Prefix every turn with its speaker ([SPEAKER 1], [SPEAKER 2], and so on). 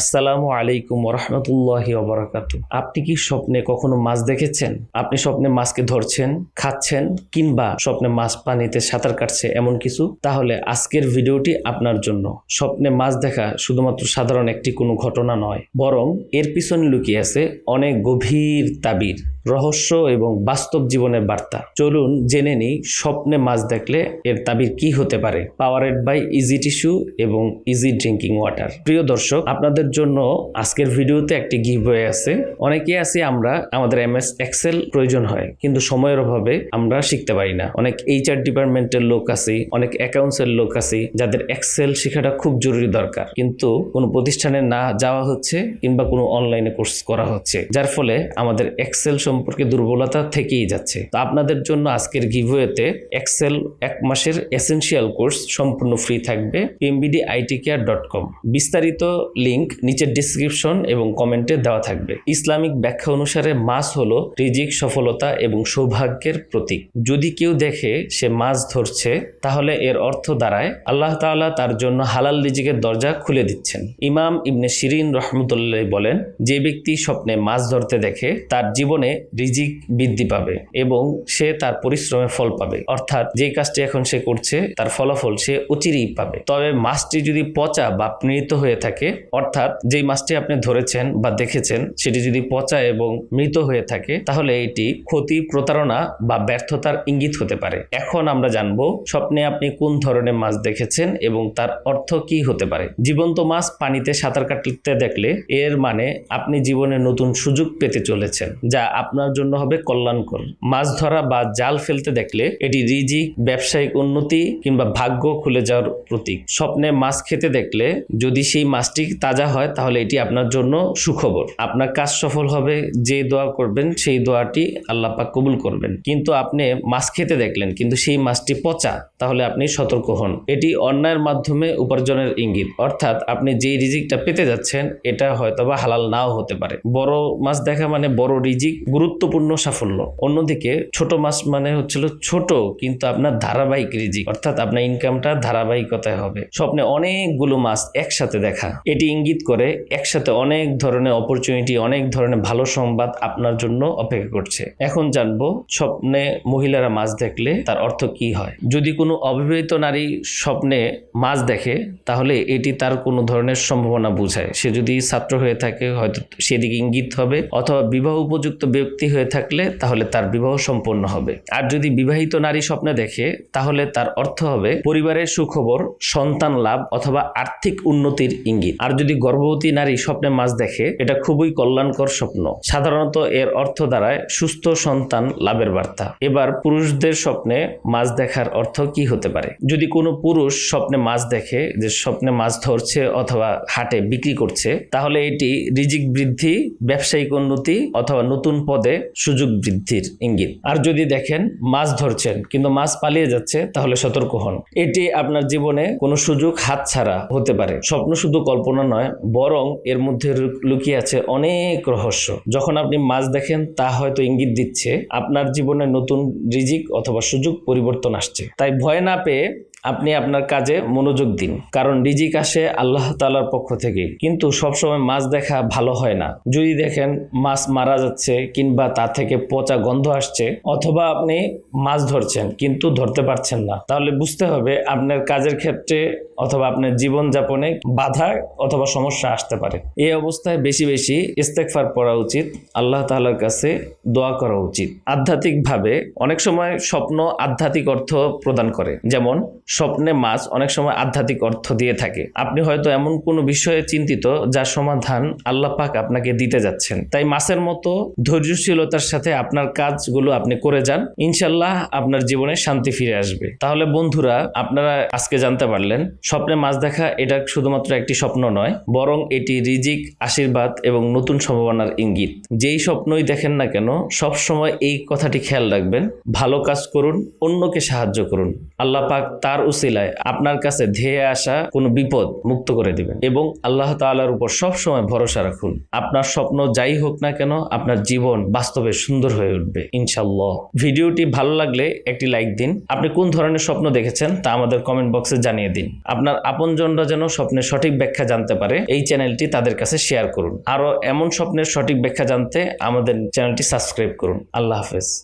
[SPEAKER 1] আসসালামু আলাইকুম রহমতুল্লাহি অবরাকাত আপনি কি স্বপ্নে কখনো মাছ দেখেছেন? আপনি স্বপ্নে মাছকে ধরছেন, খাচ্ছেন, কিংবা স্বপ্নে মাছ পানিতে সাঁতার কাটছে এমন কিছু? তাহলে আজকের ভিডিওটি আপনার জন্য। স্বপ্নে মাছ দেখা শুধুমাত্র সাধারণ একটি কোনো ঘটনা নয়, বরং এর পিছনে লুকিয়ে আছে অনেক গভীর তাবির। রহস্য এবং বাস্তব জীবনের বার্তা। চলুন জেনে নিই স্বপ্নে মাছ দেখলে এর তাবির কি হতে পারে। পাওয়ারেড বাই ইজি টিস্যু এবং ইজি ড্রিঙ্কিং ওয়াটার প্রিয় দর্শক, আপনাদের জন্য আজকের ভিডিওতে একটি গিভওয়ে আছে। অনেকে আছে আমরা, আমাদের এম এস এক্সেল প্রয়োজন হয়, কিন্তু সময়ের অভাবে আমরা শিখতে পারি না। অনেক এইচআর ডিপার্টমেন্টের লোক আছে, অনেক অ্যাকাউন্টসের লোক আছে, যাদের এক্সেল শেখাটা খুব জরুরি দরকার। কিন্তু কোনো প্রতিষ্ঠানে না যাওয়া হচ্ছে কিংবা কোনো অনলাইনে কোর্স করা হচ্ছে। যার ফলে আমাদের এক্সেল সম্পর্কে দুর্বলতা থেকেই যাচ্ছে। তো আপনাদের জন্য আজকের গিভওয়েতে এক্সেল এক মাসের এসেনশিয়াল কোর্স সম্পূর্ণ ফ্রি থাকবে MBD IT care dot com বিস্তারিত লিংক নিচের ডিসক্রিপশন এবং কমেন্টে দেওয়া থাকবে। ইসলামিক ব্যাখ্যা অনুসারে মাছ হলো রিজিক, সফলতা এবং সৌভাগ্যের প্রতীক। যদি কেউ দেখে সে মাছ ধরছে, তাহলে এর অর্থ দাঁড়ায়, আল্লাহ তাআলা তার জন্য হালাল রিজিকের দরজা খুলে দিচ্ছেন। ইমাম ইবনে শিরিন রহমতুল্লাহ বলেন, যে ব্যক্তি স্বপ্নে মাছ ধরতে দেখে, তার জীবনে রিজিক বৃদ্ধি পাবে এবং সে তার পরিশ্রমের ফল পাবে। অর্থাৎ যে কাজটি এখন সে করছে, তার ফলাফল সে অচিরেই পাবে। তবে মাছটি যদি পচা বা মৃত হয়ে থাকে, অর্থাৎ যেই মাছটি আপনি ধরেছেন বা দেখেছেন, সেটি যদি পচা এবং মৃত হয়ে থাকে, তাহলে এটি ক্ষতি প্রতারণা বা ব্যর্থতার ইঙ্গিত হতে পারে। এখন আমরা জানব স্বপ্নে আপনি কোন ধরনের মাছ দেখেছেন এবং তার অর্থ কি হতে পারে। জীবন্ত মাছ পানিতে সাঁতার কাটতে দেখলে এর মানে আপনি জীবনে নতুন সুযোগ পেতে চলেছেন, যা আপনার জন্য হবে কল্যাণকর। মাছ ধরা বা জাল ফেলতে দেখলে এটি রিজিক ব্যবসায়িক উন্নতি কিংবা ভাগ্য খুলে যাওয়ার প্রতীক। স্বপ্নে মাছ খেতে দেখলে যদি সেই মাছটি তাজা হয় তাহলে এটি আপনার জন্য সুখবর। আপনার কাজ সফল হবে, যে দোয়া করবেন সেই দোয়াটি আল্লাহ কবুল করবেন। কিন্তু আপনি মাছ খেতে দেখলেন কিন্তু সেই মাছটি পচা, তাহলে আপনি সতর্ক হন। এটি অন্যায়ের মাধ্যমে উপার্জনের ইঙ্গিত। অর্থাৎ আপনি যেই রিজিকটা পেতে যাচ্ছেন, এটা হয়তোবা হালাল নাও হতে পারে। বড় মাছ দেখা মানে বড় রিজিক গুরুত্বপূর্ণ সাফল্য। অন্যদিকে ছোট মাছ মানে হচ্ছিল ছোট কিন্তু আপনার ধারাবাহিক রিজিক, অর্থাৎ আপনার ইনকামটা ধারাবাহিকতায় হবে। স্বপ্নে অনেকগুলো মাছ একসাথে দেখা। এটি ইঙ্গিত করে একসাথে অনেক ধরনের অপরচুনিটি অনেক ধরনের ভালো সংবাদ আপনার জন্য অপেক্ষা করছে। এখন জানব স্বপ্নে মহিলারা মাছ দেখলে তার অর্থ কি হয়? যদি কোনো অবিবাহিত নারী স্বপ্নে মাছ দেখে, তাহলে এটি তার কোনো ধরনের সম্ভাবনা বোঝায়। সে যদি ছাত্র হয়ে থাকে, হয়তো সেদিকে ইঙ্গিত হবে, অথবা বিবাহ উপযুক্ত ব্যক্তি হয়ে থাকলে তাহলে তার বিবাহ সম্পন্ন হবে। আর যদি বিবাহিত নারী স্বপ্নে দেখে, তাহলে তার অর্থ হবে পরিবারের সুখবর, সন্তান লাভ অথবা আর্থিক উন্নতির ইঙ্গিত। আর যদি গর্ভবতী নারী স্বপ্নে মাছ দেখে, এটা খুবই কল্যাণকর স্বপ্ন। সাধারণত এর অর্থ দ্বারায় সুস্থ সন্তান লাভের বার্তা। এবার পুরুষদের স্বপ্নে মাছ দেখার অর্থ কি হতে পারে? যদি কোনো পুরুষ স্বপ্নে মাছ দেখে যে স্বপ্নে মাছ ধরছে অথবা হাটে বিক্রি করছে, তাহলে এটি রিজিক বৃদ্ধি, ব্যবসায়িক উন্নতি অথবা নতুন পদে সুযোগ বৃদ্ধির ইঙ্গিত। আর যদি দেখেন, মাছ ধরছেন, কিন্তু মাছ পালিয়ে যাচ্ছে, তাহলে সতর্ক হন। এটি আপনার জীবনে কোনো সুযোগ হাতছাড়া হতে পারে। স্বপ্ন শুধু কল্পনা নয়, বরং এর মধ্যে লুকিয়ে আছে অনেক রহস্য। যখন আপনি মাছ দেখেন, তা হয়তো ইঙ্গিত দিচ্ছে, আপনার জীবনে নতুন রিজিক অথবা সুযোগ পরিবর্তন আসছে। তাই ভয় না পেয়ে আপনি আপনার কাজে মনোযোগ দিন। কারণ রিজিক আসে আল্লাহ তালার পক্ষ থেকে। কিন্তু সবসময় মাছ দেখা ভালো হয় না। যদি দেখেন মাছ মারা যাচ্ছে কিংবা তা থেকে পচা গন্ধ আসছে, অথবা আপনি মাছ ধরছেন কিন্তু ধরতে পারছেন না, তাহলে বুঝতে হবে আপনার কাজের ক্ষেত্রে অথবা আপনার জীবনযাপনে বাধা অথবা সমস্যা আসতে পারে। এই অবস্থায় বেশি বেশি ইস্তেকফার পড়া উচিত, আল্লাহ তাআলার কাছে দোয়া করা উচিত। আধ্যাত্মিকভাবে অনেক সময় স্বপ্ন আধ্যাত্মিক অর্থ প্রদান করে। যেমন স্বপ্নে মাছ অনেক সময় আধ্যাত্মিক অর্থ দিয়ে থাকে। আপনি হয়তো এমন কোনো বিষয়ে চিন্তিত যার সমাধান আল্লাহ পাক আপনাকে দিতে যাচ্ছেন। তাই মাছের মতো ধৈর্যশীলতার সাথে আপনার কাজগুলো আপনি করে যান। ইনশাল্লাহ আপনার জীবনে শান্তি ফিরে আসবে। তাহলে বন্ধুরা, আপনারা আজকে জানতে পারলেন, স্বপ্নে মাছ দেখা এটা শুধুমাত্র একটি স্বপ্ন নয়, বরং এটি রিজিক, আশীর্বাদ এবং নতুন সম্ভাবনার ইঙ্গিত। যেই স্বপ্নই দেখেন না কেন সব সময় এই কথাটি খেয়াল রাখবেন, ভালো কাজ করুন, অন্যকে সাহায্য করুন। আল্লাহ পাক তার উসিলায় আপনার কাছে ধেয়ে আসা কোনো বিপদ মুক্ত করে দিবেন। এবং আল্লাহ তাআলার উপর সব সময় ভরসা রাখুন। আপনার স্বপ্ন যাই হোক না কেন, আপনার জীবন বাস্তবে সুন্দর হয়ে উঠবে ইনশাল্লাহ ভিডিওটি ভালো লাগলে একটি লাইক দিন। আপনি কোন ধরনের স্বপ্ন দেখেছেন তা আমাদের কমেন্ট বক্সে জানিয়ে দিন। আপনার আপনজনরা যেন স্বপ্নের সঠিক ব্যাখ্যা জানতে পারে, এই চ্যানেলটি তাদের কাছে শেয়ার করুন। আরও এমন স্বপ্নের সঠিক ব্যাখ্যা জানতে আমাদের চ্যানেলটি সাবস্ক্রাইব করুন। আল্লাহ হাফেজ।